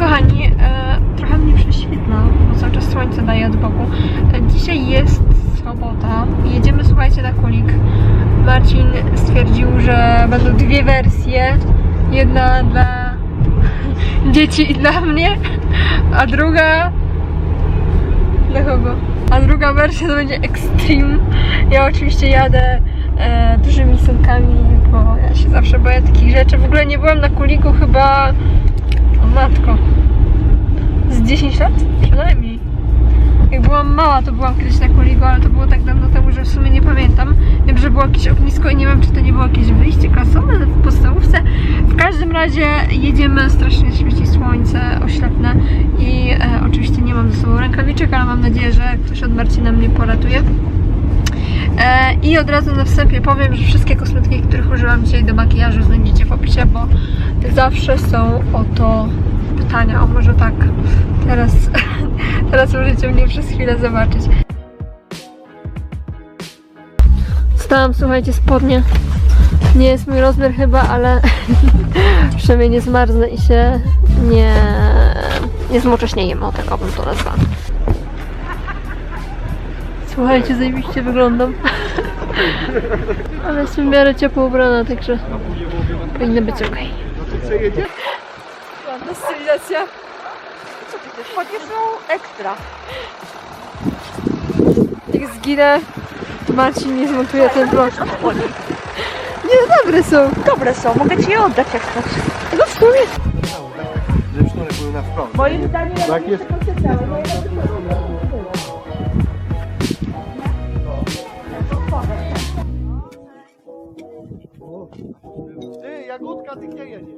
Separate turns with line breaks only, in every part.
Kochani, e, trochę mnie prześwietla, bo cały czas słońce daje od boku. E, dzisiaj jest sobota. Jedziemy, słuchajcie, na kulik. Marcin stwierdził, że będą dwie wersje. Jedna dla dzieci i dla mnie, a druga dla kogo? A druga wersja to będzie Extreme. Ja oczywiście jadę e, dużymi sankami, bo ja się zawsze boję takich rzeczy. W ogóle nie byłam na kuliku chyba matko. Z 10 lat? Przynajmniej. Jak byłam mała, to byłam kiedyś na kuliku, ale to było tak dawno temu, że w sumie nie pamiętam. Wiem, że było jakieś ognisko i nie wiem, czy to nie było jakieś wyjście klasowe w podstawówce. W każdym razie jedziemy, strasznie świeci słońce oślepne i e, oczywiście nie mam ze sobą rękawiczek, ale mam nadzieję, że ktoś od Marcina mnie poratuje. E, I od razu na wstępie powiem, że wszystkie kosmetyki, których użyłam dzisiaj do makijażu znajdziecie w opisie, bo zawsze są o to pytania. O może tak, teraz, teraz możecie mnie przez chwilę zobaczyć. Stałam, słuchajcie, spodnie. Nie jest mój rozmiar chyba, ale przynajmniej nie zmarznę i się nie, nie zmocześniejem, o tak bym to nazwała. Słuchajcie, zajebiście wyglądam. Ale jestem w miarę ciepło ubrana, także powinno być ok. Ładna stylizacja.
Co ty też? Są ekstra.
Jak zginę, to Marcin nie zmontuje ten vlog. Nie, dobre są.
Dobre są, mogę ci je oddać jak chcesz.
No w sumie.
Że sznury były na wprost.
Moim zdaniem
Tak jest. Ty, Jagódka, ty gdzie jedziesz?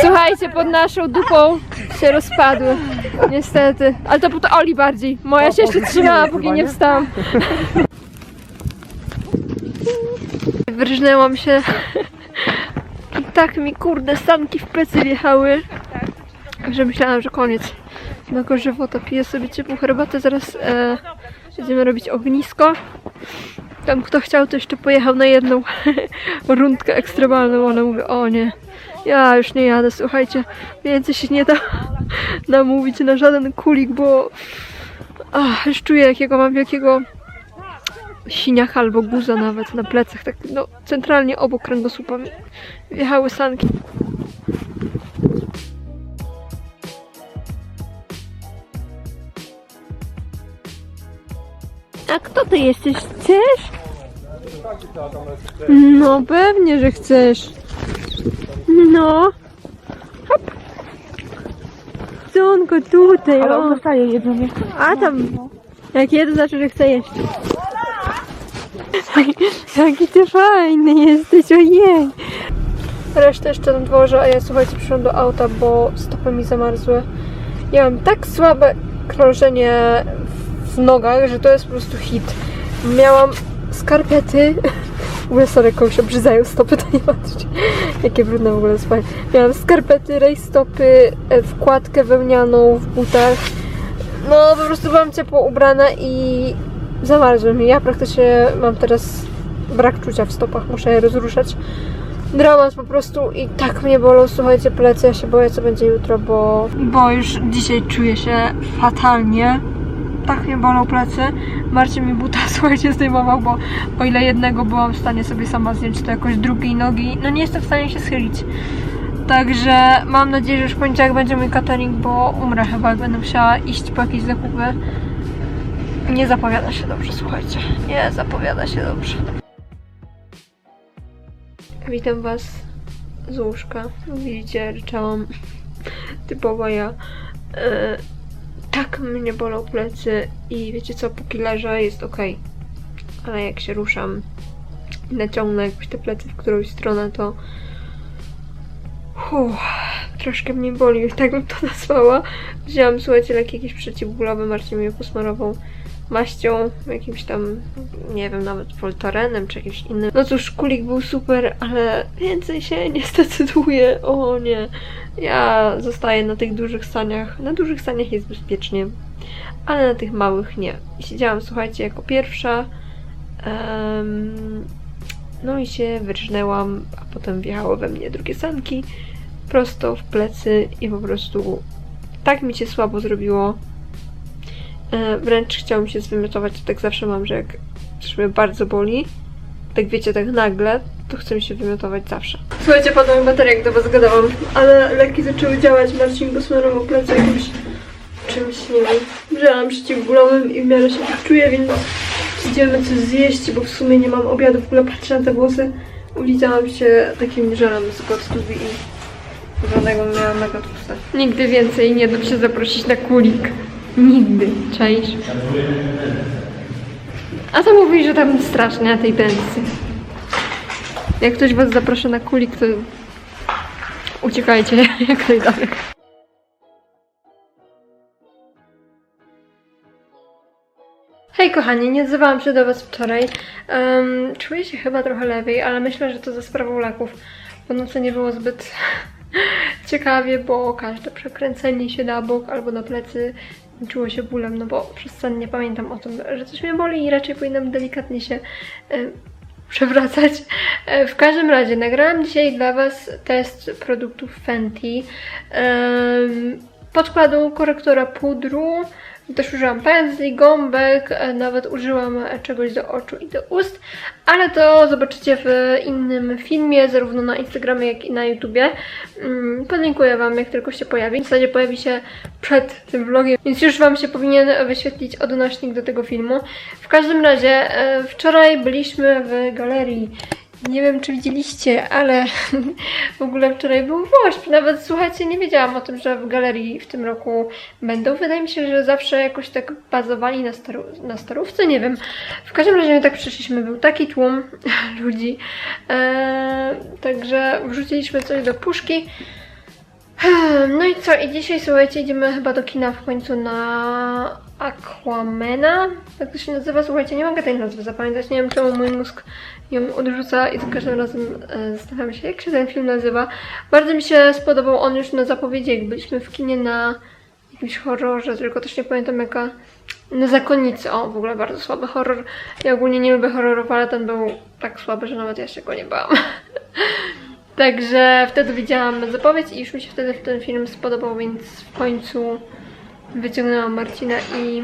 Słuchajcie, pod naszą dupą się rozpadły. Niestety. Ale to pod Oli bardziej. Moja się jeszcze trzymała, póki nie wstałam. Wyrżnęłam się. I tak mi kurde sanki w plecy wjechały. Że myślałam, że koniec. No żywota piję sobie ciepłą herbatę. Zaraz e, będziemy robić ognisko. Tam kto chciał, to jeszcze pojechał na jedną rundkę ekstremalną, ale mówię, o nie, ja już nie jadę, słuchajcie, więcej się nie da namówić na żaden kulik, bo ach, już czuję jakiego mam wielkiego siniaka albo guza nawet na plecach, tak no centralnie obok kręgosłupa mi wjechały sanki. A kto ty jesteś? Chcesz? No pewnie, że chcesz. No. Hop. Słonko tutaj,
Ale
o.
on dostaje jedzenie.
A tam, jak jeden znaczy, że chce jeść. Jaki ty fajny jesteś, ojej. Resztę jeszcze na dworze, a ja słuchajcie, przyszłam do auta, bo stopy mi zamarzły. Ja mam tak słabe krążenie w nogach, że to jest po prostu hit. Miałam skarpety. W ogóle sorry, komuś obrzyzają stopy, to nie patrzcie. Jakie brudne w ogóle spać. Miałam skarpety, rejstopy, e, wkładkę wełnianą w butach. No po prostu byłam ciepło ubrana i zamarzły mi. Ja praktycznie mam teraz brak czucia w stopach, muszę je rozruszać. Dramat po prostu i tak mnie bolą, słuchajcie, plecy. Ja się boję, co będzie jutro, bo... Bo już dzisiaj czuję się fatalnie. Tak mnie bolą plecy. Marcin mi buta, słuchajcie, zdejmował, bo o ile jednego byłam w stanie sobie sama zdjąć, to jakoś drugiej nogi, no nie jestem w stanie się schylić. Także mam nadzieję, że już w poniedziałek będzie mój catering, bo umrę chyba, jak będę musiała iść po jakieś zakupy. Nie zapowiada się dobrze, słuchajcie. Nie zapowiada się dobrze. Witam Was z łóżka. Widzicie, ryczałam. Typowa ja. E, tak mnie bolą plecy i wiecie co, póki leżę jest ok. Ale jak się ruszam i naciągnę jakoś te plecy w którąś stronę, to Uff, troszkę mnie boli, tak bym to nazwała. Wzięłam, słuchajcie, leki jakieś przeciwbólowe, Marcin mi je posmarował. Maścią, jakimś tam, nie wiem, nawet Voltarenem czy jakimś innym. No cóż, kulik był super, ale więcej się nie zdecyduję. O nie. Ja zostaję na tych dużych staniach. Na dużych staniach jest bezpiecznie, ale na tych małych nie. Siedziałam, słuchajcie, jako pierwsza. Em, no i się wyrżnęłam, a potem wjechało we mnie drugie sanki prosto w plecy i po prostu tak mi się słabo zrobiło. E, wręcz chciałam się zwymiotować, tak zawsze mam, że jak coś mnie bardzo boli, tak wiecie, tak nagle, to chcę się wymiotować zawsze. Słuchajcie, padła mi bateria, jak do was gadałam, ale leki zaczęły działać, Marcin go smarował plecy jakimś czymś, nie wiem, żelem przeciwbólowym i w miarę się tak czuję, więc idziemy coś zjeść, bo w sumie nie mam obiadu, w ogóle patrzę na te włosy, ulizałam się takim żelem z Godstubi i Żadnego miałam mega tłuste. Nigdy więcej nie dam się zaprosić na kulik. Nigdy. Czaisz? A to mówi, że tam strasznie na tej pensji. Jak ktoś was zaprasza na kulik, to uciekajcie jak najdalej. Hej kochani, nie odzywałam się do Was wczoraj. Em, czuję się chyba trochę lepiej, ale myślę, że to za sprawą leków. Po nocy nie było zbyt ciekawie, bo każde przekręcenie się na bok albo na plecy czuło się bólem, no bo przez sen nie pamiętam o tym, że coś mnie boli i raczej powinnam delikatnie się em, przewracać. E, W każdym razie nagrałam dzisiaj dla Was test produktów Fenty. Em, Podkładu, korektora pudru, też użyłam pędzli, gąbek, e, nawet użyłam czegoś do oczu i do ust, ale to zobaczycie w innym filmie, zarówno na Instagramie, jak i na YouTubie. Mm, Podlinkuję Wam, jak tylko się pojawi. W zasadzie pojawi się przed tym vlogiem, więc już Wam się powinien wyświetlić odnośnik do tego filmu. W każdym razie, e, wczoraj byliśmy w galerii nie wiem, czy widzieliście, ale w ogóle wczoraj był woźb. Nawet słuchajcie, nie wiedziałam o tym, że w galerii w tym roku będą. Wydaje mi się, że zawsze jakoś tak bazowali na, staru na starówce, nie wiem. W każdym razie tak przyszliśmy, był taki tłum ludzi. Eee, także wrzuciliśmy coś do puszki. No i co? I dzisiaj słuchajcie, idziemy chyba do kina w końcu na Aquamena. Tak to się nazywa, słuchajcie, nie mogę tej nazwy zapamiętać. Nie wiem czemu mój mózg ją odrzuca i za każdym razem e, zastanawiam się, jak się ten film nazywa. Bardzo mi się spodobał on już na zapowiedzi, jak byliśmy w kinie na jakimś horrorze, tylko też nie pamiętam jaka. Na zakonnicy, o w ogóle bardzo słaby horror. Ja ogólnie nie lubię horrorów, ale ten był tak słaby, że nawet ja się go nie bałam. Także wtedy widziałam zapowiedź i już mi się wtedy ten film spodobał, więc w końcu wyciągnęłam Marcina i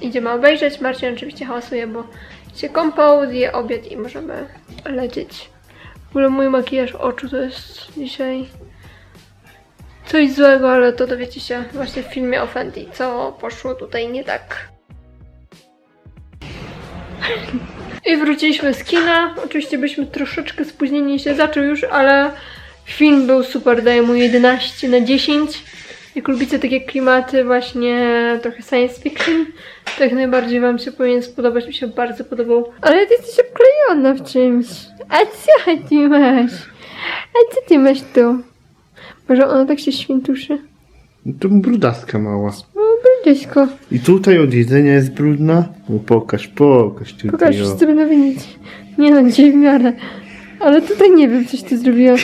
idziemy obejrzeć. Marcin oczywiście hałasuje, bo się kąpał, zje obiad i możemy lecieć. W ogóle mój makijaż oczu to jest dzisiaj coś złego, ale to dowiecie się właśnie w filmie o co poszło tutaj nie tak. I wróciliśmy z kina. Oczywiście byliśmy troszeczkę spóźnieni, się zaczął już, ale film był super, daję mu 11 na 10. Jak lubicie takie klimaty właśnie trochę science fiction, to jak najbardziej wam się powinien spodobać, mi się bardzo podobał. Ale ty jesteś obklejona w czymś. A co ty masz? A co ty masz tu? Może ona tak się świętuszy?
To brudaska mała.
O, brydysko.
I tutaj od jedzenia jest brudna? No pokaż, pokaż tutaj.
Pokaż,
o.
wszyscy będą wiedzieć. Nie no, w miarę. Ale tutaj nie wiem, coś ty zrobiła.